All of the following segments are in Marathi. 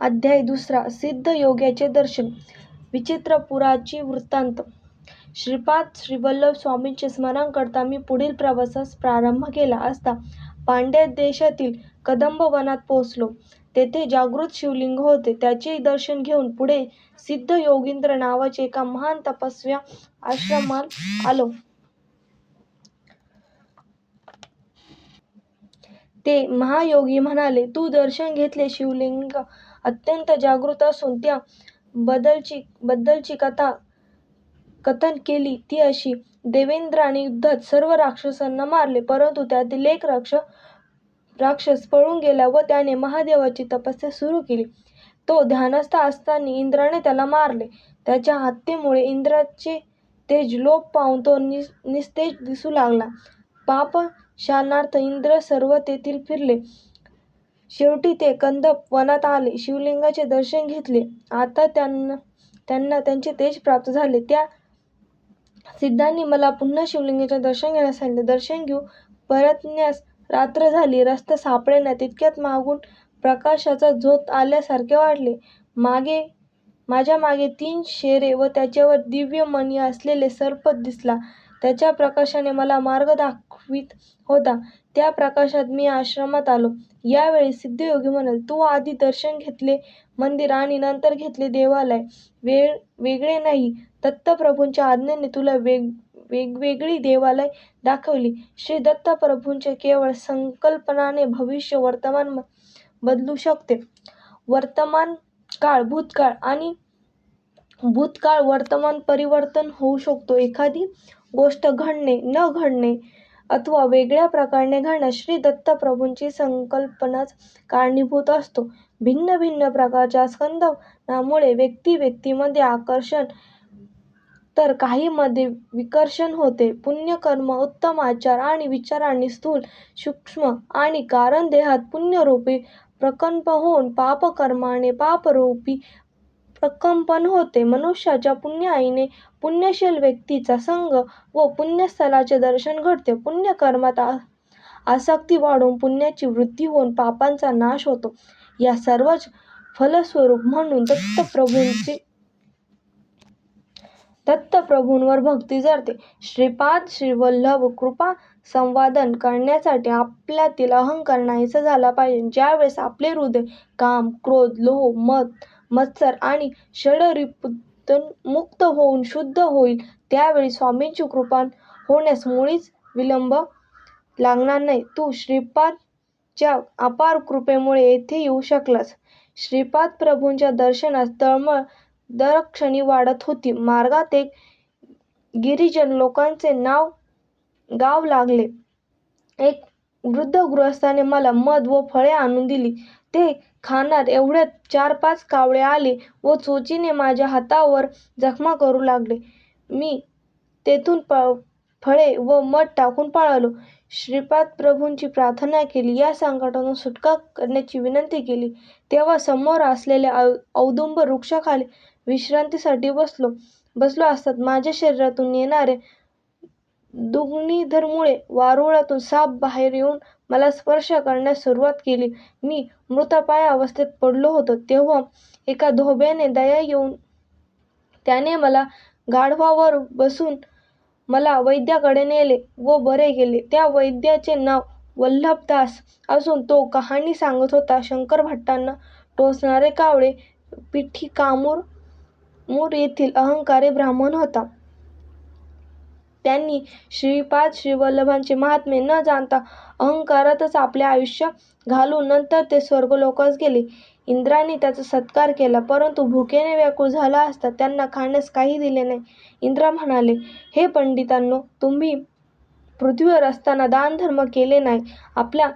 अध्याय दुसरा सिद्ध योग्याचे दर्शन विचित्रपुराची वृत्तांत श्रीपाद श्रीवल्लभ स्वामींचे स्मरण करता मी पुढील प्रवासास प्रारंभ केला असता पांड्य देशातील कदंब वनात पोहोचलो. तेथे जागृत शिवलिंग होते. त्याचे दर्शन घेऊन पुढे सिद्ध योगींद्र नावाचे एका महान तपस्व्या आश्रमात आलो. ते महायोगी म्हणाले, तू दर्शन घेतले शिवलिंग अत्यंत जागृत असून त्या बदलची बद्दलची कथा कथन केली ती अशी. देवेंद्राने युद्धात सर्व राक्षसांना मारले, परंतु त्यातील एक राक्षस पळून गेला व त्याने महादेवाची तपस्या सुरू केली. तो ध्यानस्थ असताना इंद्राने त्याला मारले. त्याच्या हत्येमुळे इंद्राचे तेज लोप पाहून तो निस्तेज दिसू लागला. पाप पापशापनार्थ इंद्र सर्व तेथील फिरले. शेवटी ते कंदप वनात आले. शिवलिंगाचे दर्शन घेतले. आता त्यांना त्याचे तेज प्राप्त झाले. त्या सिद्धांनी मला पुन्हा शिवलिंगाचे दर्शन घेण्यास सांगितले. दर्शन घेऊन परतण्यास रात्र झाली. रस्ता सापडेना. तितक्यात मागून प्रकाशाचा झोत आल्यासारखे वाटले. माझ्या मागे तीन शेरे व त्यांच्यावर दिव्य मणी असलेला सर्प दिसला. त्याच्या प्रकाशाने मला मार्ग दाखवीत होता. त्या प्रकाशात मी आश्रमात आलो. यावेळी सिद्धयोगी म्हणाले, तू आधी दर्शन घेतले मंदिर आणि नंतर घेतले देवालय वेगळे नाही. दत्तप्रभूंच्या आज्ञेने तुला वेगवेगळी देवालये दाखविली. श्री दत्तप्रभूंचे केवळ संकल्पनाने भविष्य वर्तमान बदलू शकते. वर्तमान काळ भूतकाळ आणि भूतकाळ वर्तमान परिवर्तन होऊ शकतो. एखादी गोष्ट घडणे, न घडणे अथवा वेगळ्या प्रकारे घडण्यास श्री दत्तप्रभूंची संकल्पनाच कारणीभूत असतो भिन्न भिन्न प्रकारच्या स्कंदनामुळे व्यक्ती व्यक्तीमध्ये आकर्षण तर काहीमध्ये विकर्षण होते. पुण्यकर्म, उत्तम आचार आणि विचारांनी स्थूल, सूक्ष्म आणि कारण देहात पुण्यरूपी प्रकल्प होऊन पापकर्माने पापरूपी प्रकंपन होते. मनुष्याच्या पुण्याईने पुण्यशील व्यक्तीचा संग व पुण्यस्थळाचे दर्शन घडते. पुण्यकर्मात आसक्ती वाढून पुण्याची वृद्धी होऊन पापांचा नाश होतो. या सर्वच फलस्वरूप म्हणून दत्तप्रभूंवर भक्ती जडते. श्रीपाद श्रीवल्लभ कृपासंपादन करण्यासाठी आपल्यातील अहंकार नाहीसा झाला पाहिजे. ज्यावेळेस आपले हृदय काम, क्रोध, लोह मत मत्सर आणि षड्रिपूंतून मुक्त होऊन शुद्ध होईल त्यावेळी स्वामींची कृपा होण्यास मुळीच विलंब लागणार नाही. तू श्रीपादच्या अपार कृपेमुळे येथे येऊ शकलास. श्रीपाद प्रभूंच्या दर्शनास तळमळ दरक्षणी वाढत होती. मार्गात एक गिरिजन लोकांचे नाव गाव लागले. एक वृद्ध गृहस्थाने मला मध व फळे आणून दिली. ते खाणार एवढ्यात चार-पाच कावळे आले व चोचीने माझ्या हातावर जखमा करू लागले. मी तेथून फळे व मध टाकून पळालो. श्रीपादप्रभूंची प्रार्थना केली. या संकटातून सुटका करण्याची विनंती केली. तेव्हा समोर असलेल्या औदुंबर वृक्षाखाली विश्रांतीसाठी बसलो बसलो असताच माझ्या शरीरातून येणाऱ्या दुर्गंधीमुळे वारुळातून साप बाहेर येऊन मला स्पर्श करण्यास सुरुवात केली. मी मृतप्राय अवस्थेत पडलो होतो. तेव्हा एका धोब्याने दया येऊन त्याने मला गाढवावर बसून मला वैद्याकडे नेले व बरे केले. त्या वैद्याचे नाव वल्लभदास असून तो कहाणी सांगत होता. शंकर भट्टांना टोचणारे कावळे पिठी कामूर मूर येथील अहंकारी ब्राह्मण होता. त्यांनी श्रीपाद श्रीवल्लभांचे माहात्म्य न जाणता अहंकारातच आपले आयुष्य घालवून नंतर ते स्वर्गलोकास गेले. इंद्राने त्याचा सत्कार केला, परंतु भुकेने व्याकुळ झाला असता त्यांना खाण्यास काही दिले नाही. इंद्र म्हणाले, हे पंडितांनो, तुम्ही पृथ्वीवर असताना दानधर्म केले नाही. आपल्या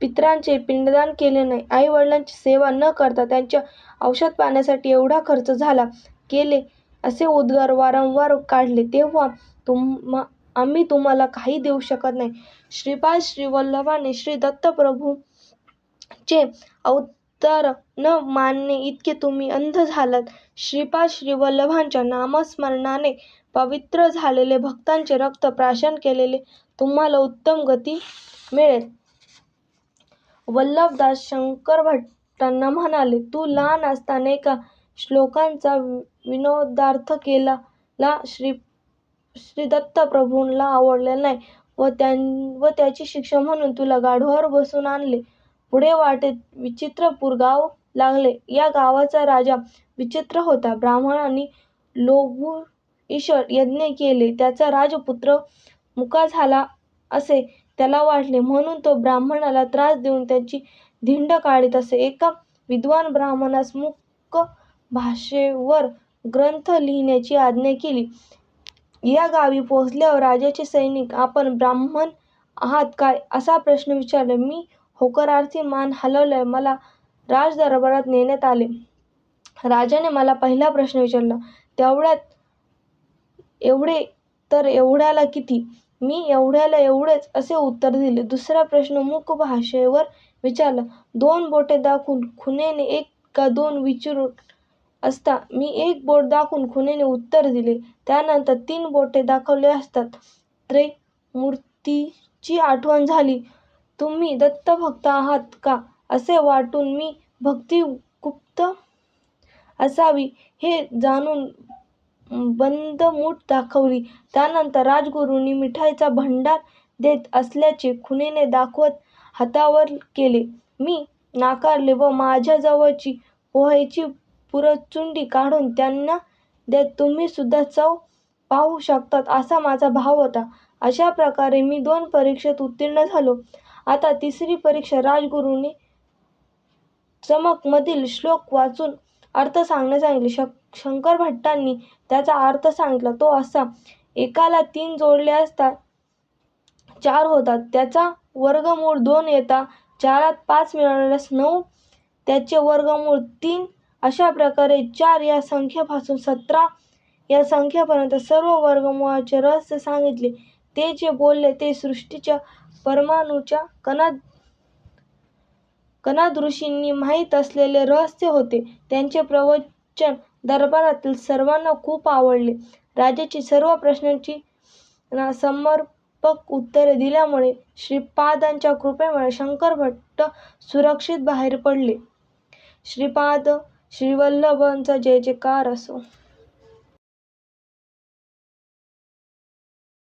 पितरांचे पिंडदान केले नाही. आईवडिलांची सेवा न करता त्यांच्या औषध पाण्यासाठी एवढा खर्च झाला. केले असे उद्गार वारंवार काढले तेव्हा आम्ही तुम्हाला काही देऊ शकत नाही. श्रीपाद श्रीवल्लभाने श्री दत्तप्रभू चे अवतार न मानणे इतके तुम्ही अंध झालात. श्रीपाद श्रीवल्लभांच्या नामस्मरणाने पवित्र झालेले भक्तांचे रक्त प्राशन केलेले तुम्हाला उत्तम गती मिळेल. वल्लभदास शंकर भट्टांना म्हणाले, तू लहान असताना एका श्लोकांचा विनोदार्थ केला श्री श्रीदत्त प्रभूंना आवडले नाही व त्यां व त्याची शिक्षा म्हणून तुला गाढवावर बसून आणले. पुढे वाटेत विचित्रपूर गाव लागले. या गावाचा राजा विचित्र होता. ब्राह्मणांनी लोभून ईश्वर यज्ञ केले. त्याचा राजपुत्र मुका झाला असे त्याला वाटले म्हणून तो ब्राह्मणाला त्रास देऊन त्याची धिंड काढीत असे. एका विद्वान ब्राह्मणास मुक्क भाषेवर ग्रंथ लिहिण्याची आज्ञा केली. या गावी पोहोचल्यावर राजाचे सैनिक आपण ब्राह्मण आहात काय असा प्रश्न विचारला. मी होकारार्थी मान हलवल्यावर मला राजदरबारात नेण्यात आले. राजाने मला पहिला प्रश्न विचारला, तेवढ्यात एवढे तर एवढ्याला किती? मी एवढ्याला एवढेच असे उत्तर दिले. दुसरा प्रश्न मूक भाषेवर विचारला. दोन बोटे दाखवून खुणेने एक का दोन विचारून असता मी एक बोट दाखवून खुणेने उत्तर दिले. त्यानंतर तीन बोटे दाखवले असतात त्रे मूर्तीची आठवण झाली. तुम्ही दत्तभक्त आहात का असे वाटून मी भक्ती गुप्त असावी हे जाणून बंद मूठ दाखवली. त्यानंतर राजगुरूंनी मिठाईचा भंडार देत असल्याचे खुणेने दाखवत हातावर केले. मी नाकारले व माझ्याजवळची पोहायची पुरचुंडी काढून त्यांना देत तुम्हीसुद्धा चव पाहू शकतात असा माझा भाव होता. अशा प्रकारे मी दोन परीक्षेत उत्तीर्ण झालो. आता तिसरी परीक्षा राजगुरूंनी चमकमधील श्लोक वाचून अर्थ सांगण्यास सांगितले. शंकरभट्टांनी त्याचा अर्थ सांगितला तो असा एकाला तीन जोडले असता चार होतात. त्याचा वर्गमूळ दोन येता चारात पाच मिळाल्यास नऊ. त्याचे वर्गमूळ तीन. अशा प्रकारे चार या संख्येपासून सतरा या संख्येपर्यंत सर्व वर्गमुळाचे रहस्य सांगितले. ते जे बोलले ते सृष्टीच्या परमाणूच्या कणादृष्टीने माहीत असलेले रहस्य होते. त्यांचे प्रवचन दरबारातील सर्वांना खूप आवडले. राजाची सर्व प्रश्नांची समर्पक उत्तरे दिल्यामुळे श्रीपादांच्या कृपेमुळे शंकरभट्ट सुरक्षित बाहेर पडले. श्रीपाद श्रीवल्लभांचा जयजयकार असो.